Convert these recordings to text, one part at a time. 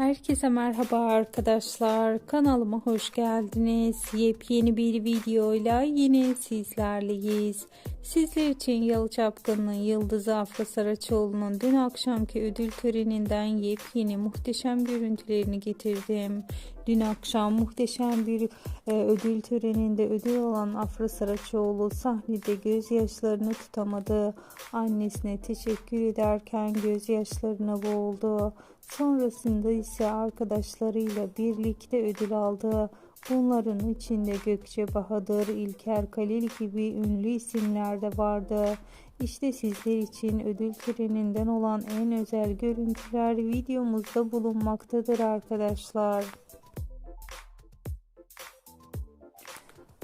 Herkese merhaba arkadaşlar. Kanalıma hoş geldiniz. Yepyeni bir videoyla yine sizlerleyiz. Sizler için Yalı Çapkın'ın Yıldızı Afra Saraçoğlu'nun dün akşamki ödül töreninden yepyeni muhteşem görüntülerini getirdim. Dün akşam muhteşem bir e, ödül töreninde ödül alan Afra Saraçoğlu sahnede gözyaşlarını tutamadı. Annesine teşekkür ederken gözyaşlarına boğuldu. Sonrasında ise arkadaşlarıyla birlikte ödül aldı. Bunların içinde Gökçe Bahadır, İlker Kalil gibi ünlü isimler de vardı. İşte sizler için ödül töreninden olan en özel görüntüler videomuzda bulunmaktadır arkadaşlar.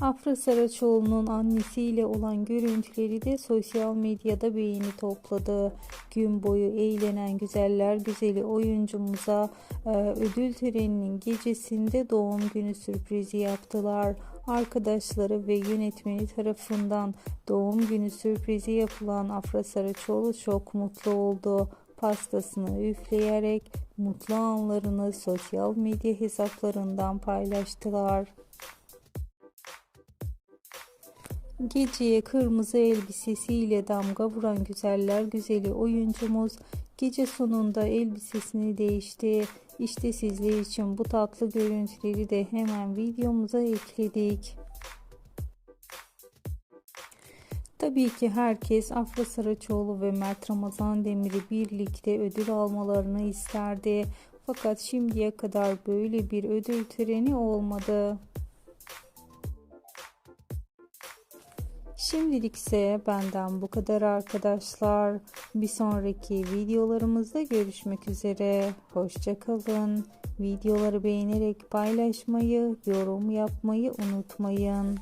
Afra Saraçoğlu'nun annesiyle olan görüntüleri de sosyal medyada beğeni topladı. Gün boyu eğlenen güzeller güzeli oyuncumuza e, ödül töreninin gecesinde doğum günü sürprizi yaptılar. Arkadaşları ve yönetmeni tarafından doğum günü sürprizi yapılan Afra Saraçoğlu çok mutlu oldu. Pastasını üfleyerek mutlu anlarını sosyal medya hesaplarından paylaştılar. Geceye kırmızı elbisesiyle damga vuran güzeller güzeli oyuncumuz gece sonunda elbisesini değişti. İşte sizler için bu tatlı görüntüleri de hemen videomuza ekledik. Tabii ki herkes Afra Saraçoğlu ve Mert Ramazan Demir'i birlikte ödül almalarını isterdi. Fakat şimdiye kadar böyle bir ödül töreni olmadı. Şimdilik ise benden bu kadar arkadaşlar. Bir sonraki videolarımızda görüşmek üzere. Hoşçakalın. Videoları beğenerek paylaşmayı, yorum yapmayı unutmayın.